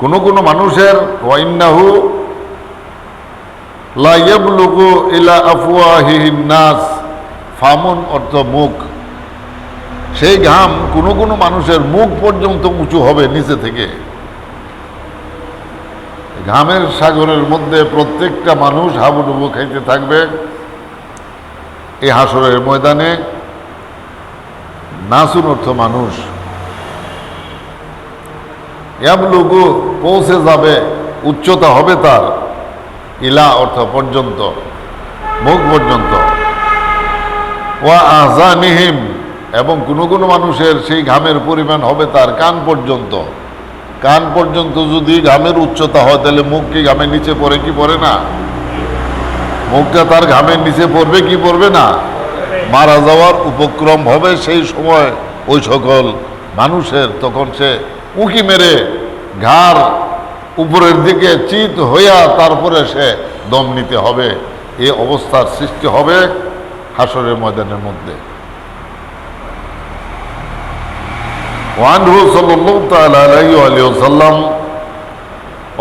কোনো কোনো মানুষের ফামুন অর্থ মুখ। সেই ঘাম কোনো কোনো মানুষের মুখ পর্যন্ত উঁচু হবে নিচে থেকে। ঘামের সাগরের মধ্যে প্রত্যেকটা মানুষ হাবুডুবু খাইতে থাকবে। এই হাসরের ময়দানে নাসুন অর্থ মানুষ। পৌঁছে যাবে, উচ্চতা হবে তার, ইলা অর্থ পর্যন্ত, মুখ পর্যন্ত। ওয়া এবং কোনো কোনো মানুষের সেই ঘামের পরিমাণ হবে তার কান পর্যন্ত। কান পর্যন্ত যদি ঘামের উচ্চতা হয়, তাহলে মুখ কি ঘামের নিচে পড়ে কি পড়ে না? মুখটা তার ঘামের নিচে পড়বে কি পড়বে না? মারা যাওয়ার উপক্রম হবে সেই সময় ওই সকল মানুষের, তখন সে উঁকি মেরে ঘাড় উপরের দিকে চিত হইয়া তারপরে সে দম নিতে হবে। এ অবস্থার সৃষ্টি হবে হাসরের ময়দানের মধ্যে।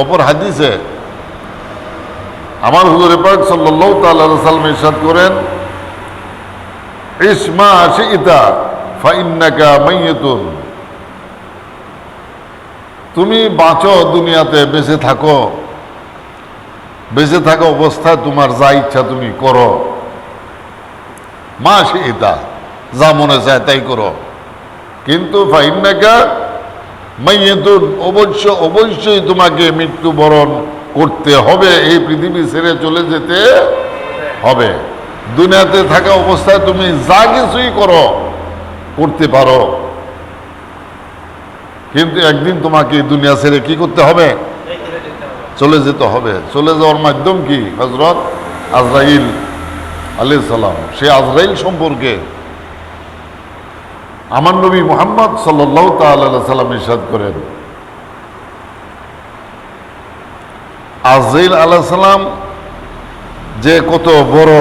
অপর হাদিসে আমার হুজুর পাক ইরশাদ করেন, ইসমা শিইতা ফাইন্নাকা মাইয়াতুন। তুমি বাঁচো দুনিয়াতে, বেঁচে থাকো। বেঁচে থাকা অবস্থায় তোমার যা ইচ্ছা তুমি করো। মা শিইতা যা মনে চায় তাই করো। কিন্তু অবশ্য, অবশ্যই তোমাকে মৃত্যুবরণ করতে হবে, এই পৃথিবী ছেড়ে চলে যেতে হবে। দুনিয়াতে থাকা অবস্থায় তুমি যা কিছুই করো, করতে পারো। কিন্তু একদিন তোমাকে দুনিয়া ছেড়ে কি করতে হবে? চলে যেতে হবে। চলে যাওয়ার মাধ্যম কি? হজরত আজরাইল আলাইহিস সালাম। সে আজরাইল সম্পর্কে আমার নবী মোহাম্মদ সাল্লাহ সাল্লাম ইসাদ করেন। আজরাইল আল্লাহ সাল্লাম যে কত বড়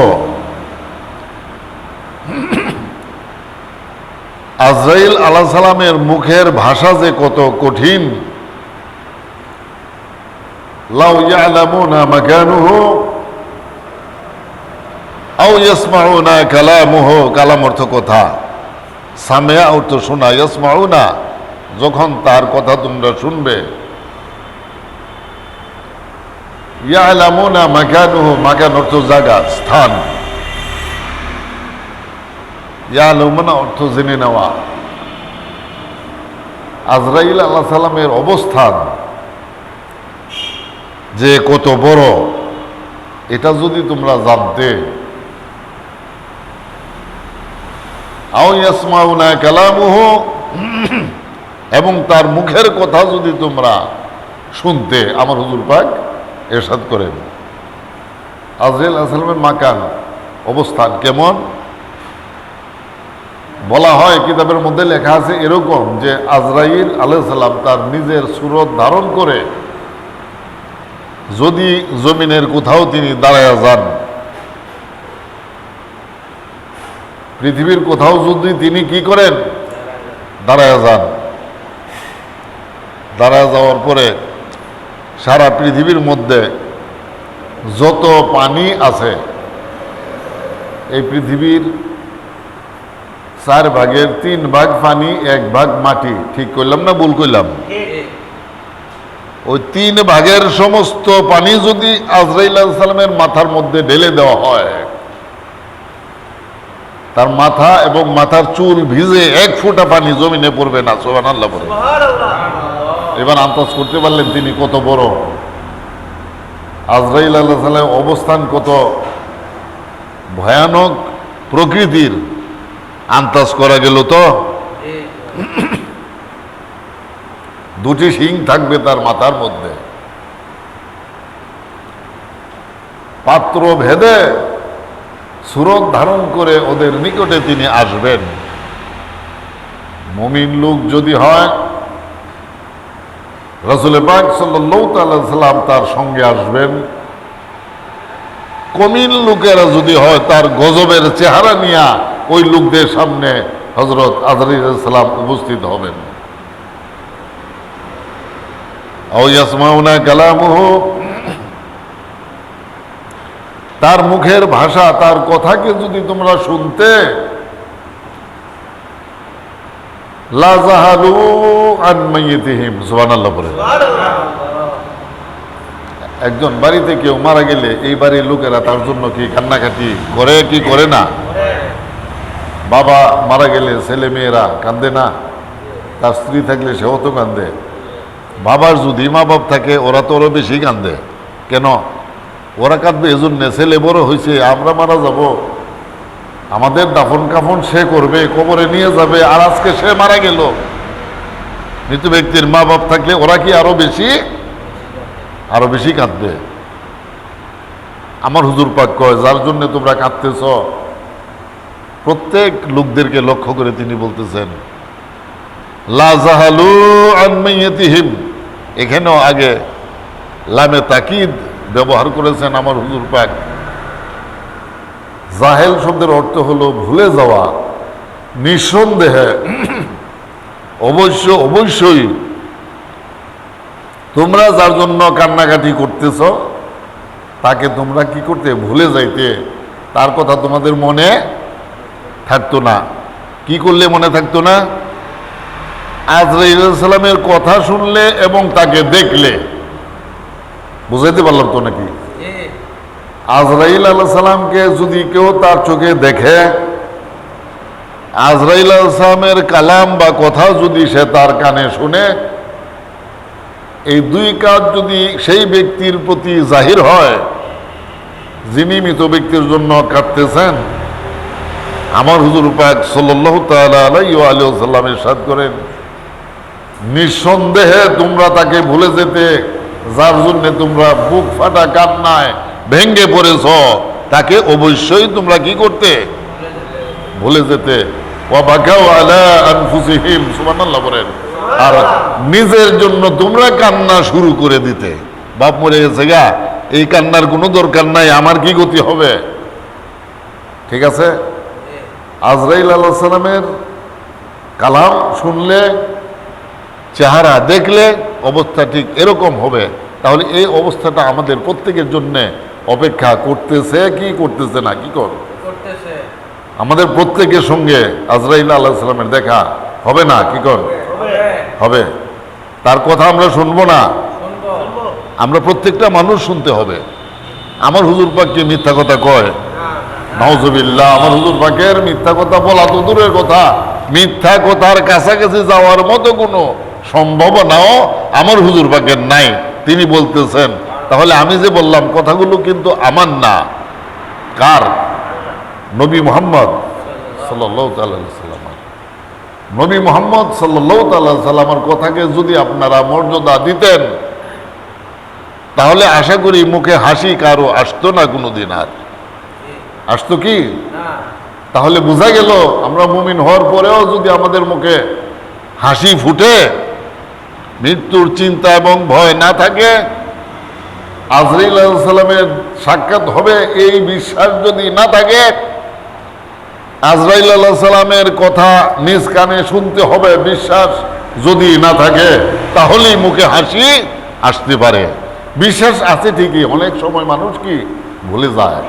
আজরাইল আল্লাহ সালামের মুখের ভাষা যে কত কঠিন। আও কালাম অর্থ কথা। সামেয়া শোনা যখন তার কথা তোমরা শুনবে। ইয়ালামুনা মাকান অর্থ জায়গা, স্থান। ইয়ালুমনা অর্থ জেনে নেওয়া। আজরাইল আল্লাহ সাল্লামের অবস্থান যে কত বড়, এটা যদি তোমরা জানতে। আও ইয়াসমাউনা কালামুহু, এবং তার মুখের কথা যদি তোমরা শুনতে, আমার হুজুর পাক এরশাদ করেন। আজরাইল আসলামের মাকান অবস্থান কেমন? বলা হয়, কিতাবের মধ্যে লেখা আছে এরকম যে আজরাইল আলাইসাল্লাম তার নিজের সুরত ধারণ করে যদি জমিনের কোথাও তিনি দাঁড়ায়া যান, পৃথিবীর কোথাও যদি তিনি কি করেন? দাঁড়ায়া যান। দাঁড়ায় যাওয়ার পরে সারা পৃথিবীর মধ্যে যত পানি আছে, এই পৃথিবীর চার ভাগের তিন ভাগ পানি এক ভাগ মাটি। ঠিক করলাম না ভুল করলাম? ওই তিন ভাগের সমস্ত পানি যদি আজরাইল সালামের মাথার মধ্যে ঢেলে দেওয়া হয় তার মাথা এবং মাথার চুল ভিজে এক ফোঁটা পানি জমিনে পড়বে না সোহান আল্লাহ পড়বে এবার আন্দাজ করতে পারলেন তিনি কত বড়? আজরাইল আল্লাহ সাল্লাম অবস্থান কত ভয়ানক প্রকৃতির? আন্দাজ করা গেল তো। দুটি শিং থাকবে তার মাথার মধ্যে। পাত্র ভেদে সুরত ধারণ করে ওদের নিকটে তিনি আসবেন। মমিন লোক যদি হয় রসুল পাক সাল্লাম তার সঙ্গে আসবেন। কমিন লোকেরা যদি হয় তার গজবের চেহারা নিয়ে ওই লোকদের সামনে হজরত আজরিসাল্লাম উপস্থিত হবেন। তার মুখের ভাষা, তার কথাকে যদি তোমরা শুনতে একজন বাড়িতে কেউ মারা গেলে এই বাড়ির লোকেরা তার জন্য কি কান্নাকাটি করে কি করে না? বাবা মারা গেলে ছেলে মেয়েরা কান্দে না? তার স্ত্রী থাকলে সেও তো কান্দে। বাবার যদি মা বাপ থাকে, ওরা তো ওরা বেশি কান্দে। কেন? ওরা কাঁদবে এজন্য। ছেলে বড় হয়েছে আমরা মারা যাব। আমাদের দাফন কাফন সে করবে, কবরে নিয়ে যাবে, আর আজকে সে মারা গেল। মৃত ব্যক্তির মা বাপ থাকলে ওরা কি আরও বেশি? আরও বেশি কাঁদবে। আমার হুজুর পাক কয়, যার জন্য তোমরা কাঁদতেছ প্রত্যেক লোকদেরকে লক্ষ্য করে তিনি বলতেছেন লাজাহালু আনমাইয়াতিহিম এখানেও আগে লামে তাকিদ ব্যবহার করেছেন আমার হুজুর পাক। জাহেল শব্দের অর্থ হলো ভুলে যাওয়া, নিঃসন্দেহে। অবশ্য অবশ্যই তোমরা যার জন্য কান্নাকাটি করতেছ, তাকে তোমরা কি করতে, ভুলে যাইতে। তার কথা তোমাদের মনে থাকতো না। কি করলে মনে থাকতো না? আজরাইসালামের কথা শুনলে এবং তাকে দেখলে। বুঝাইতে পারলাম তো নাকি? আজরাইল আল্লাহ সালামকে যদি কেউ তার চোখে দেখে আজরাইল সালামের কালাম বা কথা যদি সে তার কানে শুনে এই দুই কাজ যদি সেই ব্যক্তির প্রতি জাহির হয় যিনি মৃত ব্যক্তির জন্য কাটতেছেন আমার হুজুর পাক সাল্লাহ তাল্লামের সাদ করেন, নিঃসন্দেহে তোমরা তাকে ভুলে যেতে, যার জন্য তোমরা বুক ফাটা কান্নায় ভেঙ্গে পড়েছ, তাকে অবশ্যই তোমরা কি করতে? ভুলে যেতে। আলা বলেন। আর নিজের জন্য তোমরা কান্না শুরু করে দিতে। বাপ মরে গেছে গা, এই কান্নার কোনো দরকার নাই, আমার কি গতি হবে? ঠিক আছে? আজরাইল আল্লাহ সালামের কালাম শুনলে চেহারা দেখলে অবস্থা ঠিক এরকম হবে। তাহলে এই অবস্থাটা আমাদের প্রত্যেকের জন্যে অপেক্ষা করতেছে কি করতেছে না কি কর করতেছে। আমাদের প্রত্যেকের সঙ্গে আজরাইল আল্লাহ সালামের দেখা হবে না কি কর হবে। হবে। তার কথা আমরা শুনব না। আমরা প্রত্যেকটা মানুষ শুনতে হবে। আমার হুজুর পাককে মিথ্যা কথা কয়? নওজবিল্লাহ আমার হুজুর পাকের মিথ্যা কথা বলা তো দূরের কথা। মিথ্যা কথার কাছাকাছি যাওয়ার মতো কোনো সম্ভাবনাও আমার হুজুর পাকের নাই। তিনি বলতেছেন, তাহলে আমি যে বললাম, কথাগুলো কিন্তু আমার না। কার? নবী মোহাম্মদ সাল্লাহ সাল্লাম নবী মোহাম্মদ সাল্লাহ সাল্লামের কথাকে যদি আপনারা মর্যাদা দিতেন, তাহলে আশা করি মুখে হাসি কারও আসতো না কোনোদিন আর। আসতো কি? তাহলে বোঝা গেল আমরা মুমিন হওয়ার পরেও যদি আমাদের মুখে হাসি ফুটে, মৃত্যুর চিন্তা এবং ভয় না থাকে, আজরাইল সালামের সাক্ষাৎ হবে এই বিশ্বাস যদি না থাকে, আজরাইল আল্লাহ সালামের কথা নিজ কানে শুনতে হবে, বিশ্বাস যদি না থাকে, তাহলেই মুখে হাসি আসতে পারে। বিশ্বাস আছে ঠিকই, অনেক সময় মানুষ কি ভুলে যায়।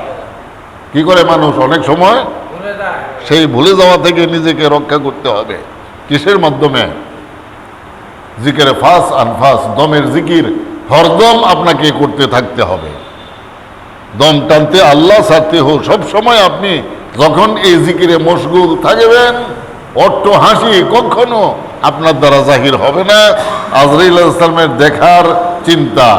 কি করে মানুষ? অনেক সময় সেই ভুলে যাওয়া থেকে নিজেকে রক্ষা করতে হবে। কিসের মাধ্যমে? জিকের ফাস, আনফাস, দমের জিকির, হরদম আপনাকে করতে থাকতে হবে। দম টানতে আল্লাহ সাথে হোক, সব সময় আপনি যখন এই জিকিরে মশগুল থাকবেন, অট্ট হাসি কখনো আপনার দ্বারা জাহির হবে না। আজরাইল দেখার চিন্তা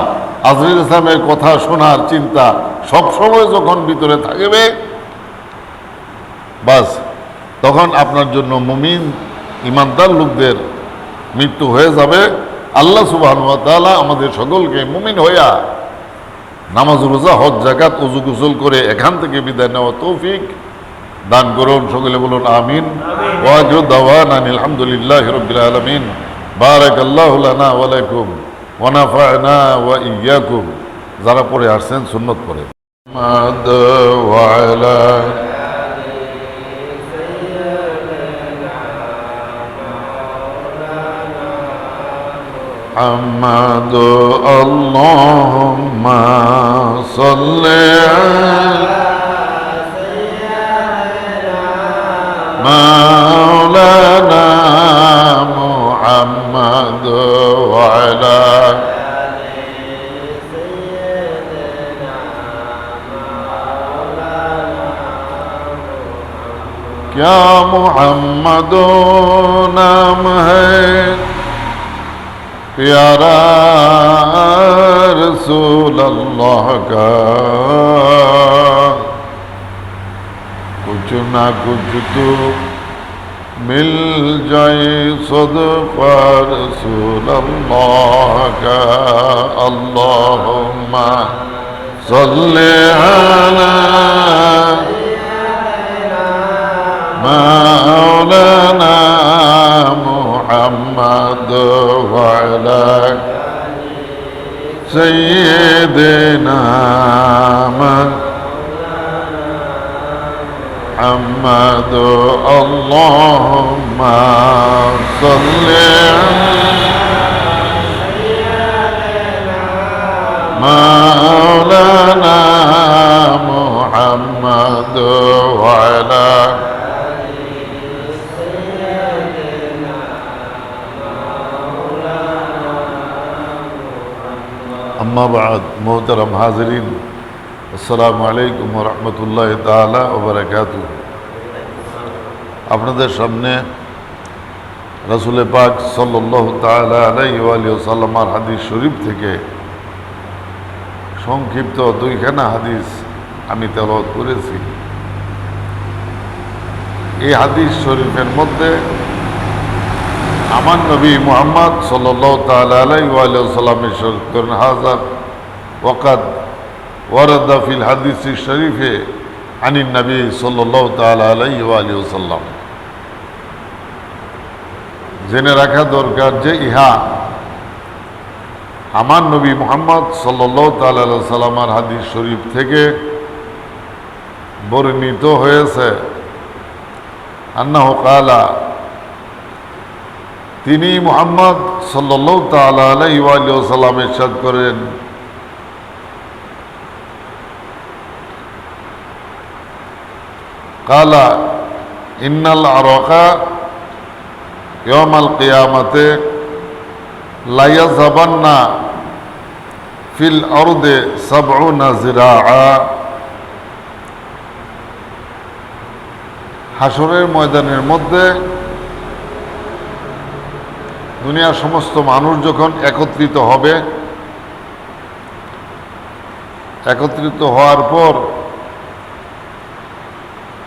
আজরাইল ইসলামের কথা শোনার চিন্তা সব সময় যখন ভিতরে থাকবে, বাস তখন আপনার জন্য মুমিন, ইমানদার লোকদের মৃত্যু হয়ে যাবে। আল্লাহ সুবাহ আমাদের সকলকে মুমিন হইয়া নামাজ, রোজা, হজ জাকাত উজু গুসল করে এখান থেকে বিদায় নেওয়া তৌফিক দান করুন। সকলে বলুন আমিন। ওয়াজু দাওয়ান আলহামদুলিল্লাহ রবিল আলমিন। বারাক আল্লাহ লানা ওয়ালাইকুম ওয়ানাফানা ওয়া ইয়াকুম যারা পড়ে আসছেন সুন্নত পড়ে মাদ ওয়ালা محمد اللهم صل على مولانا محمد نام ہے۔ پیارا رسول اللہ کا۔ کچھ نہ کچھ تو مل جائے پر سول اللہ کا۔ اللہم صلی علی مولانا محمد وعلى سيدنا محمد اللهم صل مولانا محمد وعلى আম্মাবাদ মোহতারাম হাজরিন আসসালামু আলাইকুম রহমতুল্লাহ তালা ওবরাকাত আপনাদের সামনে রসুল পাক সাল্লাহ তালা আলাই সাল্লামার হাদিস শরীফ থেকে সংক্ষিপ্ত দুইখানা হাদিস আমি তেলত করেছি। এই হাদিস শরীফের মধ্যে আমার নবী মোহাম্মদ সাল্লাহ তাল্লামের শরীফ করেন হাজার ওকাদ ওয়ারদাফিল হাদিস শরীফে আনি নবী সাল্লাহ জেনে রাখা দরকার যে ইহা আমার নবী মোহাম্মদ সাল্লাহ তাল্লাহ সাল্লামার হাদিস শরীফ থেকে বর্ণিত হয়েছে। আন্না কালা তিনি মোহাম্মদ সাল্লু তাল্লাম এরশাদ করেন। কালা, ইন্নাল আরকা ইয়ামাল কেয়ামাতে লাইয়া জাবান্না ফিল অর্দে সাবনা জিরা হাসরের ময়দানের মধ্যে দুনিয়ার সমস্ত মানুষ যখন একত্রিত হবে, একত্রিত হওয়ার পর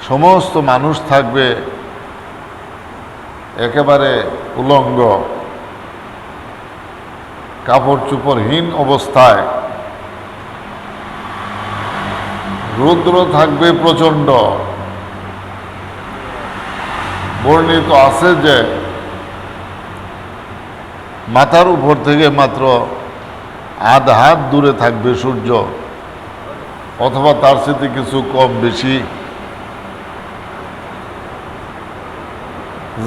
সমস্ত মানুষ থাকবে একেবারে উলঙ্গ কাপড় চুপড়হীন অবস্থায়। রুদ্র থাকবে প্রচণ্ড। বর্ণিত আছে যে মাথার উপর থেকে মাত্র আধ হাত দূরে থাকবে সূর্য, অথবা তার সাথে কিছু কম বেশি।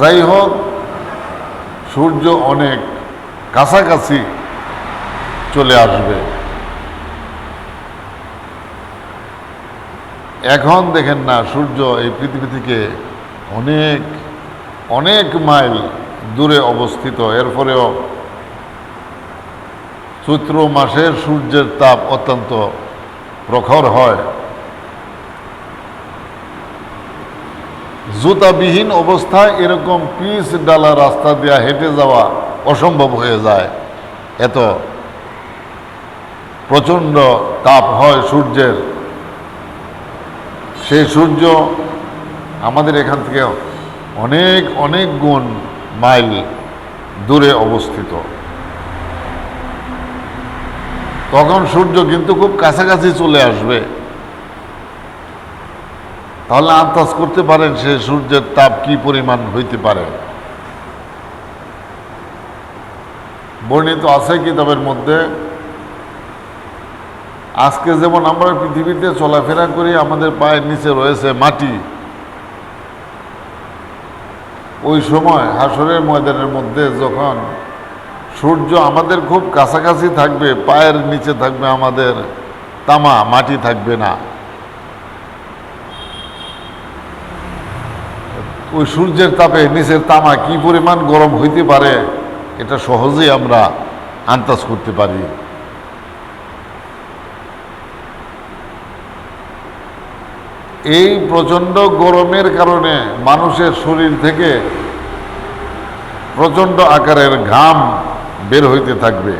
যাই হোক, সূর্য অনেক কাছাকাছি চলে আসবে। এখন দেখেন না, সূর্য এই পৃথিবী থেকে অনেক অনেক মাইল দূরে অবস্থিত। এরপরেও চৈত্র মাসের সূর্যের তাপ অত্যন্ত প্রখর হয়। জুতাবিহীন অবস্থায় এরকম পিচ ডালা রাস্তা দেওয়া হেঁটে যাওয়া অসম্ভব হয়ে যায়। এত প্রচণ্ড তাপ হয় সূর্যের। সেই সূর্য আমাদের এখান থেকে অনেক অনেক গুণ মাইল দূরে অবস্থিত। তখন সূর্য কিন্তু খুব কাছাকাছি চলে আসবে। তাহলে আন্দাজ করতে পারেন সে সূর্যের তাপ কি পরিমাণ হইতে পারে। বর্ণিত আছে কিতাবের মধ্যে, আজকে যেমন আমরা পৃথিবীতে চলাফেরা করি, আমাদের পায়ের নিচে রয়েছে মাটি। ওই সময় হাসরের ময়দানের মধ্যে যখন সূর্য আমাদের খুব কাছাকাছি থাকবে, পায়ের নিচে থাকবে আমাদের, তামা, মাটি থাকবে না। ওই সূর্যের তাপে, নিচের তামা কি পরিমাণ গরম হইতে পারে, এটা সহজেই আমরা আন্দাজ করতে পারি। এই প্রচণ্ড গরমের কারণে মানুষের শরীর থেকে প্রচণ্ড আকারের ঘাম বের হইতে থাকবে।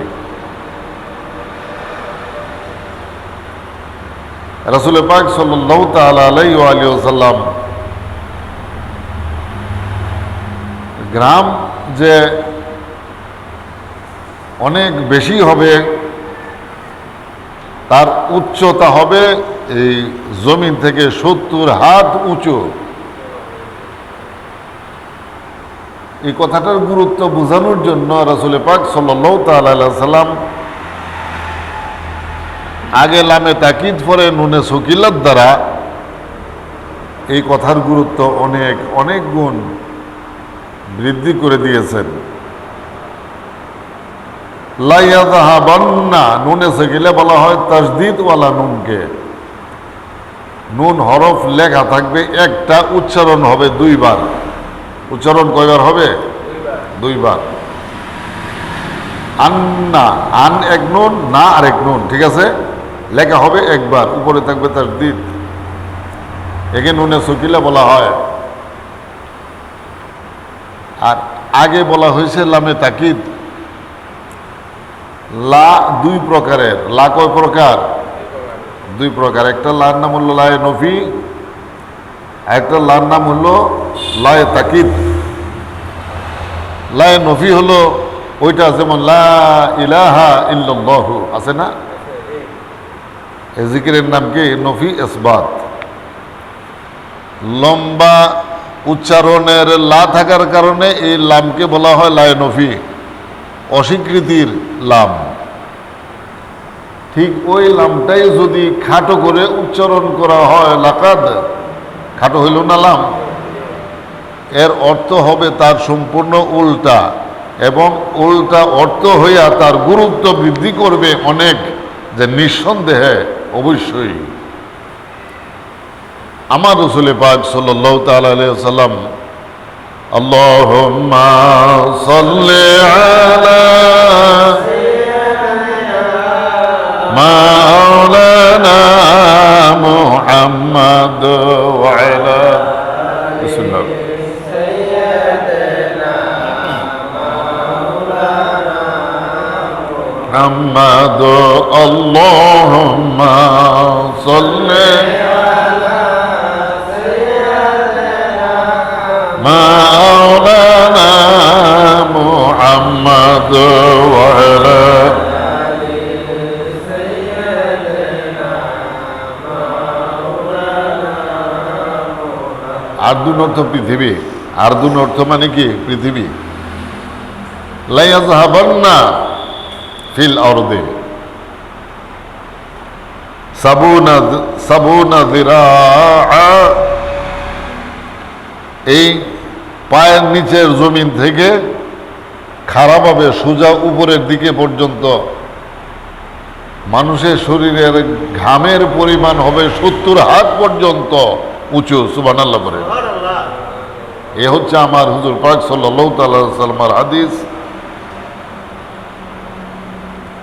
রাসুল পাক ওসাল্লাম গ্রাম যে অনেক বেশি হবে, তার উচ্চতা হবে এই জমিন থেকে সত্তর হাত উঁচু। এই কথাটার গুরুত্ব বোঝানোর জন্য রাসুল পাক সাল্লাহ তাল্লাম আগে লামে তাকিদ পরে নুনে শকিলার দ্বারা এই কথার গুরুত্ব অনেক অনেক গুণ বৃদ্ধি করে দিয়েছেন। লাইয়াজাহাবান্না নুনে সেকিলে বলা হয় তাসদিদওয়ালা নুনকে। নুন হরফ লেখা থাকবে একটা, উচ্চারণ হবে দুইবার। উচ্চারণ কয়বার হবে? দুইবার। আন্না আন এক নুন, না আর এক নুন, ঠিক আছে? লেখা হবে একবার, উপরে থাকবে তার দিদ একে নুনে সকিলা বলা হয়। আর আগে বলা হয়েছে লামে তাকিদ। লা দুই প্রকারের। লা কয় প্রকার? দুই প্রকার। একটা লার নাম হলো লায়ে নফি, একটা লার নাম হলো লায়ে তাকিদ। লায়ে নফি হলো ওইটা যেমন লা ইলাহা আছে না? এই জিকিরের নাম কি? নফি ইসবাত লম্বা উচ্চারণের লা থাকার কারণে এই লামকে বলা হয় লায়ে নফি, অস্বীকৃতির লাম। ঠিক ওই লামটাই যদি খাটো করে উচ্চারণ করা হয়, লাকাদ, খাটো হইল না লাম? এর অর্থ হবে তার সম্পূর্ণ উল্টা এবং উল্টা অর্থ হইয়া তার গুরুত্ব বৃদ্ধি করবে অনেক যে নিঃসন্দেহে অবশ্যই। আমার রসুল পাক সাল্লাম আল্লাহ মাওলানা মুহাম্মদ محمد اللهم صل مولانا محمد وعلى আর্দুন অর্থ পৃথিবী আর্দুন অর্থ মানে কি পৃথিবী লাইয়াজহাবান্না ফিল সাবুনা সাবুনা এই পায়ের নিচের জমিন থেকে খারাপ হবে সোজা উপরের দিকে পর্যন্ত। মানুষের শরীরের ঘামের পরিমাণ হবে সত্তর হাত পর্যন্ত উঁচু সুবান আল্লাহ করে এ হচ্ছে আমার হুজুর পাক সাল্লাহ তাল্লাহ সাল্লামার হাদিস।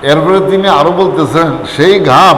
এরপরে তিনি আরও বলতেছেন সেই ঘাম